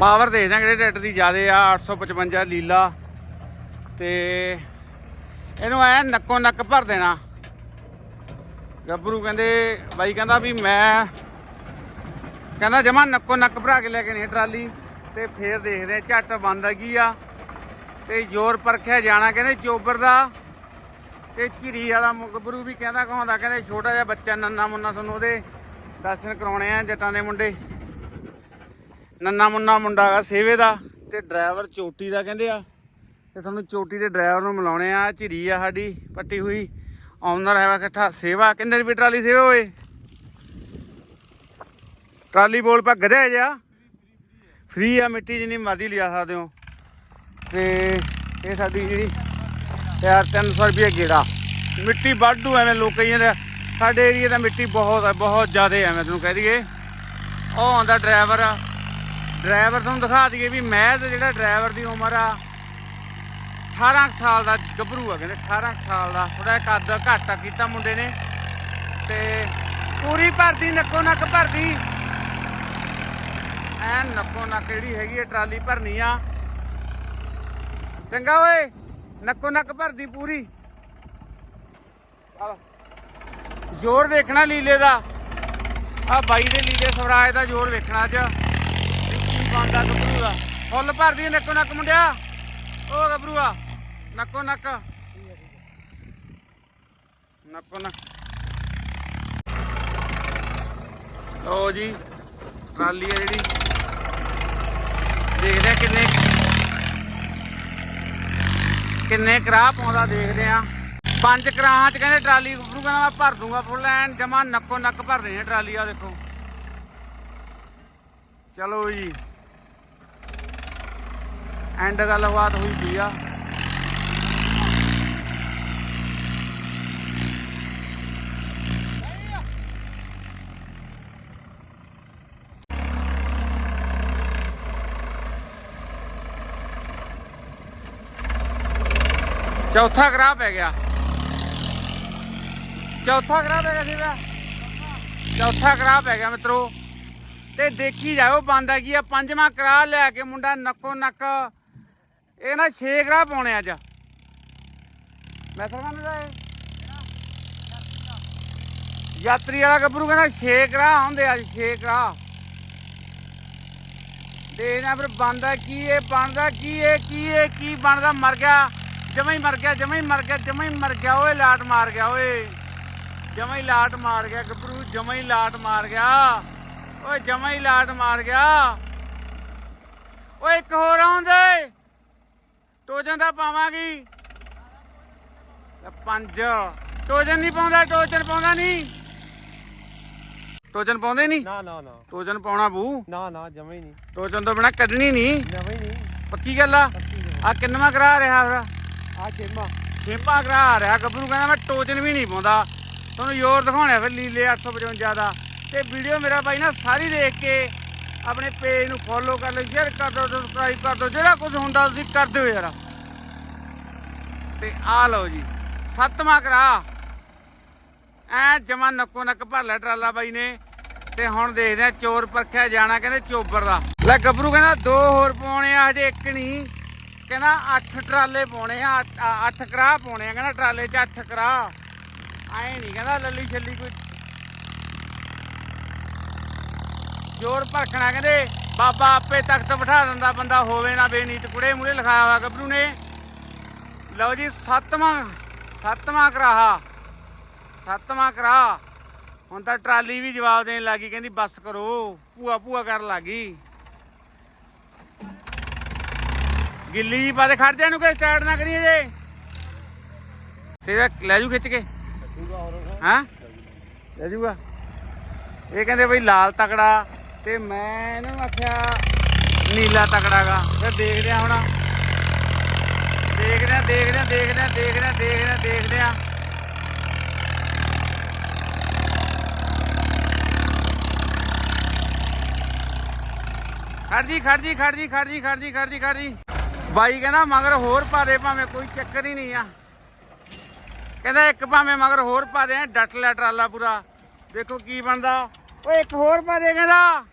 Power ਦੇਖਦੇ ਆ ਕਿਹੜੇ ਟਰੈਕਟਰ ਦੀ, ਜ਼ਿਆਦੇ ਆ 855 ਲੀਲਾ। ਤੇ ਇਹਨੂੰ ਐ ਨੱਕੋ ਨੱਕ ਭਰ ਦੇਣਾ। ਗੱਭਰੂ ਕਹਿੰਦੇ, ਬਾਈ ਕਹਿੰਦਾ ਵੀ ਮੈਂ ਕਹਿੰਦਾ ਜਮਾ ਨੱਕੋ ਨੱਕ ਭਰਾ ਕੇ ਲੈ ਕੇ ਨਹੀਂ ਟਰਾਲੀ। ਤੇ ਫੇਰ ਦੇਖਦੇ ਆ, ਝੱਟ ਬੰਦ ਹੈਗੀ ਆ। ਤੇ ਜ਼ੋਰ ਪਰਖਿਆ ਜਾਣਾ ਕਹਿੰਦੇ ਚੋਬਰ ਦਾ। ਤੇ ਝਿਰੀ ਵਾਲਾ ਗੱਭਰੂ ਵੀ ਕਹਿੰਦਾ ਕਹਾਉਂਦਾ, ਕਹਿੰਦੇ ਛੋਟਾ ਜਿਹਾ ਬੱਚਾ ਨੰਨਾ ਮੁੰਨਾ ਤੁਹਾਨੂੰ ਉਹਦੇ ਦਰਸ਼ਨ ਕਰਾਉਣੇ ਆ ਜੱਟਾਂ ਦੇ ਮੁੰਡੇ। ਨੰਨਾ ਮੁੰਨਾ ਮੁੰਡਾ ਹੈਗਾ ਸੇਵੇ ਦਾ ਤੇ ਡਰਾਈਵਰ ਚੋਟੀ ਦਾ ਕਹਿੰਦੇ ਆ। ਤੇ ਤੁਹਾਨੂੰ ਚੋਟੀ ਦੇ ਡਰਾਈਵਰ ਨੂੰ ਮਿਲਾਉਣੇ ਆ ਝਿਰੀ ਆ ਸਾਡੀ ਪੱਟੀ ਹੋਈ। ਆਉਂਦਾ ਹੈਗਾ ਇਕੱਠਾ ਸੇਵਾ ਕਿੰਨੇ ਰੁਪਏ ਟਰਾਲੀ ਸੇਵਾ ਹੋਏ ਟਰਾਲੀ ਬੋਲ ਪਾ ਗਧਿਆ ਜਿਆ ਫ੍ਰੀ ਆ ਮਿੱਟੀ ਜਿੰਨੀ ਮਰਜ਼ੀ ਲਿਆ ਸਕਦੇ ਹੋ। ਤੇ ਇਹ ਸਾਡੀ ਜਿਹੜੀ ਯਾਰ 300 ਰੁਪਏ ਗੇੜਾ। ਮਿੱਟੀ ਵਾਢੂ ਐਵੇਂ ਲੋਕ ਕਹੀ ਜਾਂਦੇ ਆ, ਸਾਡੇ ਏਰੀਆ ਦਾ ਮਿੱਟੀ ਬਹੁਤ ਹੈ ਬਹੁਤ ਜ਼ਿਆਦਾ ਐ ਮੈਂ ਤੁਹਾਨੂੰ ਕਹਿ ਦਈਏ। ਉਹ ਆਉਂਦਾ ਡਰਾਈਵਰ ਆ ਡਰਾਈਵਰ ਤੁਹਾਨੂੰ ਦਿਖਾ ਦਈਏ ਵੀ ਮੈਂ ਤੇ ਜਿਹੜਾ ਡਰਾਈਵਰ ਦੀ ਉਮਰ ਆ 18 ਕੁ ਸਾਲ ਦਾ ਗੱਭਰੂ ਆ ਕਹਿੰਦੇ 18 ਸਾਲ ਦਾ ਥੋੜਾ ਕੱਦ ਘੱਟ ਕੀਤਾ ਮੁੰਡੇ ਨੇ ਤੇ ਪੂਰੀ ਭਰਦੀ, ਨੱਕੋ ਨੱਕ ਭਰਦੀ। ਐ ਨੱਕੋ ਨੱਕ ਜਿਹੜੀ ਹੈਗੀ ਆ, ਟਰਾਲੀ ਭਰਨੀ ਆ। ਚੰਗਾ ਓਏ, ਨੱਕੋ ਨੱਕ ਭਰਦੀ ਪੂਰੀ। ਜ਼ੋਰ ਦੇਖਣਾ ਲੀਲੇ ਦਾ। ਆ ਬਾਈ ਦੇ ਲੀਲੇ ਸਵਰਾਜ ਦਾ ਜ਼ੋਰ ਵੇਖਣਾ ਅੱਜ। ਕੀ ਬਣਦਾ ਗੱਭਰੂ ਦਾ ਫੁੱਲ ਭਰਦੀ ਨੱਕੋ ਨੱਕ ਮੁੰਡਿਆ। ਓ ਗੱਭਰੂਆ ਨੱਕੋ ਨੱਕ। ਨੱਕੋ ਨੱਕ। ਲਓ ਜੀ, ਟਰਾਲੀ ਆ ਜਿਹੜੀ। ਦੇਖਦੇ ਆ ਕਿੰਨੇ ਕਿੰਨੇ ਕਰਾਹ ਪਾਉਂਦਾ ਦੇਖਦੇ ਆ। ਪੰਜ ਕਰਾਹਾਂ ਚ ਕਹਿੰਦੇ ਟਰਾਲੀ ਗੱਭਰੂ, ਕਹਿੰਦਾ ਮੈਂ ਭਰ ਦੂੰਗਾ ਫੁੱਲ ਐਨ, ਜਮਾ ਨੱਕੋ ਨੱਕ ਭਰਦੇ ਆ ਟਰਾਲੀ ਆ, ਦੇਖੋ। ਚਲੋ ਜੀ। ਐਂਡ ਗੱਲਬਾਤ ਹੋਈ ਪਈ ਆ। ਚੌਥਾ ਗਰਾਹ ਪੈ ਗਿਆ। ਚੌਥਾ ਗਰਾਹ ਪੈ ਗਿਆ ਸੀਗਾ। ਚੌਥਾ ਗਰਾਹ ਪੈ ਗਿਆ ਮਿੱਤਰੋ। ਤੇ ਦੇਖੀ ਜਾਓ ਬੰਦਾ ਕੀ ਆ। ਪੰਜਵਾਂ ਕਰਾਹ ਲੈ ਕੇ ਮੁੰਡਾ ਨੱਕੋ ਨੱਕ। ਇਹ ਨਾ 6 ਗਰਾਹ ਪਾਉਣੇ ਅੱਜ। ਮੈਂ ਸਰਗਾਂ ਦਾ ਯਾਤਰੀ ਵਾਲਾ ਗੱਭਰੂ ਕਹਿੰਦਾ 6 ਗਰਾਹ ਹੁੰਦੇ ਅੱਜ 6 ਗਰਾਹ ਦੇਖਦੇ ਆ ਫਿਰ ਬਣਦਾ ਕੀ ਇਹ, ਬਣਦਾ ਕੀ ਇਹ ਕੀ ਇਹ, ਕੀ ਬਣਦਾ? ਮਰ ਗਿਆ। ਜਮਾ ਹੀ ਮਰ ਗਿਆ, ਜਮਾ ਹੀ ਮਰ ਗਿਆ, ਜਮਾ ਹੀ ਮਰ ਗਿਆ। ਓਏ ਲਾਟ ਮਾਰ ਗਿਆ, ਓਏ। ਜਮਾ ਹੀ ਲਾਟ ਮਾਰ ਗਿਆ, ਗੱਭਰੂ, ਜਮਾ ਹੀ ਲਾਟ ਮਾਰ ਗਿਆ। ਓਏ ਜਮਾ ਹੀ ਲਾਟ ਮਾਰ ਗਿਆ। ਓਏ ਇੱਕ ਹੋਰ ਆਉਂਦੇ। ਟੋਜਨ ਦਾ ਪਾਵਾਂਗੀ। ਪੰਜ। ਟੋਜਨ ਨਹੀਂ ਪਾਉਂਦਾ ਟੋਜਨ ਪਾਉਂਦਾ ਨਹੀਂ। ਟੋਜਨ ਪਾਉਂਦੇ ਨਹੀਂ? ਨਾ ਨਾ ਨਾ। ਟੋਜਨ ਪਾਉਣਾ ਬੂ। ਨਾ ਨਾ ਜਮਾ ਹੀ ਨਹੀਂ। ਟੋਜਨ ਤੋਂ ਬਿਨਾ ਕੱਢਣੀ ਨਹੀਂ। ਜਮਾ ਹੀ ਨਹੀਂ। ਪੱਕੀ ਗੱਲ ਆ? ਆ। ਕਿੰਨਵਾਂ ਕਰਾ ਰਿਹਾ ਫਿਰ? ਆ ਚੇਮਾ ਛੇਪਾ ਕਰਾ ਰਿਹਾ। ਗੱਭਰੂ ਕਹਿੰਦਾ ਮੈਂ ਟੋਜਨ ਵੀ ਨਹੀਂ ਪਾਉਂਦਾ। ਤੁਹਾਨੂੰ ਜ਼ੋਰ ਦਿਖਾਉਣਾ ਫਿਰ ਲੀਲੇ 855 ਦਾ। ਤੇ ਵੀਡੀਓ ਮੇਰਾ ਬਾਈ ਨਾ ਸਾਰੀ ਦੇਖ ਕੇ ਆਪਣੇ ਪੇਜ ਨੂੰ ਫੋਲੋ ਕਰ ਲਓ ਸ਼ੇਅਰ ਕਰ ਦਿਓ ਸਬਸਕ੍ਰਾਈਬ ਕਰ ਦਿਓ, ਜਿਹੜਾ ਕੁਝ ਹੁੰਦਾ ਤੁਸੀਂ ਕਰ ਦਿਓ ਯਾਰ। ਤੇ ਆ ਲਓ ਜੀ, ਸੱਤਵਾਂ ਕਰਾ। ਐ ਜਮਾ ਨੱਕੋ ਨੱਕ ਭਰ ਲੈ ਟਰਾਲਾ ਬਾਈ ਨੇ, ਤੇ ਹੁਣ ਦੇਖਦੇ ਆ ਚੋਰ ਪਰਖਿਆ ਜਾਣਾ ਕਹਿੰਦੇ ਚੋਬਰ ਦਾ। ਲੈ ਗੱਭਰੂ ਕਹਿੰਦਾ ਦੋ ਹੋਰ ਪਾਉਣੇ ਆ, ਹਜੇ ਇੱਕ ਨਹੀਂ ਕਹਿੰਦਾ 8 ਟਰਾਲੇ ਪਾਉਣੇ ਆ 8 ਕਰਾਹ ਪਾਉਣੇ ਆ, ਕਹਿੰਦਾ ਟਰਾਲੇ 'ਚ 8 ਕਰਾਹ। ਐ ਨਹੀਂ ਕਹਿੰਦਾ ਲੱਲੀ ਛੱਲੀ ਕੋਈ ਜ਼ੋਰ ਭਰਖਣਾ ਕਹਿੰਦੇ ਬਾਬਾ ਆਪੇ ਤਖਤ ਬਿਠਾ ਦਿੰਦਾ ਬੰਦਾ ਹੋਵੇ ਨਾ ਬੇਨੀਤ ਕੁੜੇ ਮੂਰੇ ਲਿਖਾਇਆ ਹੋਇਆ ਗੱਭਰੂ ਨੇ। ਲਓ ਜੀ ਸੱਤਵਾਂ ਸੱਤਵਾਂ ਕਰਾਹਾ ਸੱਤਵਾਂ ਕਰਾ ਹੁਣ ਤਾਂ ਟਰਾਲੀ ਵੀ ਜਵਾਬ ਦੇਣ ਲੱਗੀ ਕਹਿੰਦੀ ਬੱਸ ਕਰੋ ਭੂਆ ਭੂਆ ਕਰਨ ਲੱਗੀ। ਗਿੱਲੀ ਜੀ ਪਾ ਦੇ ਖੜ ਜਾ ਨੂੰ ਕਿ ਸਟਾਰਟ ਨਾ ਕਰੀਏ ਜੇ। ਸੇਵਾ ਲੈ ਜੂ ਖਿੱਚ ਕੇ। ਹਾਂ? ਲੈ ਜੂਗਾ। ਇਹ ਕਹਿੰਦੇ ਬਈ ਲਾਲ ਤਕੜਾ ਤੇ ਮੈਂ ਇਹਨਾਂ ਆਖਿਆ, ਨੀਲਾ ਤਕੜਾਗਾ ਫਿਰ ਦੇਖਦੇ ਆ ਹੁਣ। ਦੇਖਦੇ ਆ ਦੇਖਦੇ ਆ ਦੇਖਦੇ ਆ ਦੇਖਦੇ ਆ ਦੇਖਦੇ ਆ ਦੇਖਦੇ ਆ ਖੜਜੀ ਖੜਜੀ ਖੜਜੀ ਖੜਜੀ ਖੜਜੀ ਖੜਜੀ ਖੜਜੀ ਬਾਈ ਕਹਿੰਦਾ, ਮਗਰ ਹੋਰ ਪਾ ਦੇ, ਭਾਵੇਂ ਕੋਈ ਚੱਕਰ ਹੀ ਨਹੀਂ ਆ। ਕਹਿੰਦਾ, ਇੱਕ ਭਾਵੇਂ ਮਗਰ ਹੋਰ ਪਾ ਦੇ, ਡੱਟ ਲੈ ਟਰਾਲਾ ਪੂਰਾ। ਦੇਖੋ ਕੀ ਬਣਦਾ। ਓਏ, ਇੱਕ ਹੋਰ ਪਾ ਦੇ ਕਹਿੰਦਾ।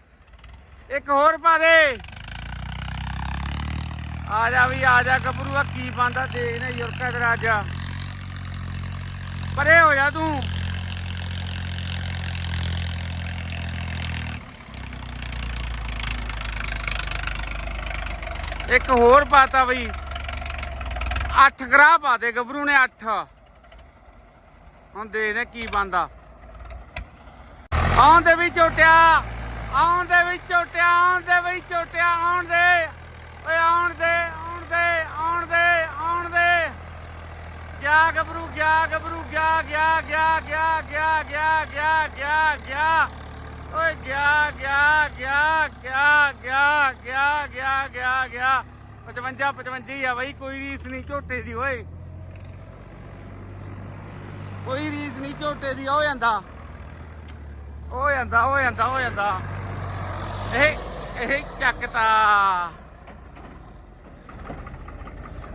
ਇੱਕ ਹੋਰ ਪਾ ਦੇ। ਆ ਜਾ ਵੀ, ਆ ਜਾ ਗੱਭਰੂ ਕੀ ਬੰਦਾ ਦੇਖ ਨੇ ਯੁਰਕਾ ਤੇਰਾ ਅੱਜ ਪਰੇ ਹੋ ਜਾ ਤੂੰ। ਇੱਕ ਹੋਰ ਪਾਤਾ ਬਈ 8 ਗਰਾਹ ਪਾ ਦੇ, ਗੱਭਰੂ ਨੇ 8 ਹੁਣ ਦੇਖਦੇ ਕੀ ਬੰਦਾ ਆਉਣ ਦੇ ਵੀ ਝੋਟਿਆ। ਆਉਣ ਦੇ ਵੀ ਝੋਟਿਆ ਆਉਣ ਦੇ ਵੀ ਝੋਟਿਆ ਆਉਣ ਦੇ ਓਏ ਆਉਣ ਦੇ ਆਉਣ ਦੇ ਆਉਣ ਦੇ ਆਉਣ ਦੇ ਗਿਆ ਗਬਰੂ ਗਿਆ ਗਬਰੂ ਗਿਆ ਗਿਆ ਗਿਆ ਗਿਆ ਗਿਆ ਗਿਆ ਗਿਆ ਗਿਆ ਗਿਆ ਓਏ ਗਿਆ ਗਿਆ ਗਿਆ ਗਿਆ ਗਿਆ ਗਿਆ ਗਿਆ ਗਿਆ ਗਿਆ 55 55 ਆ ਬਈ ਕੋਈ ਰੀਸ ਨਹੀਂ ਝੋਟੇ ਦੀ ਓਏ ਕੋਈ ਰੀਸ ਨਹੀਂ ਝੋਟੇ ਦੀ ਹੋ ਜਾਂਦਾ ਹੋ ਜਾਂਦਾ ਹੋ ਜਾਂਦਾ ਹੋ ਜਾਂਦਾ ਇਹ ਇਹ ਚੱਕਤਾ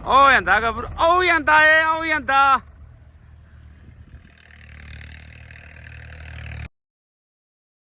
ਹੋ ਜਾਂਦਾ ਗੱਭਰੂ ਉਹ ਜਾਂਦਾ ਏ ਉਹ ਜਾਂਦਾ।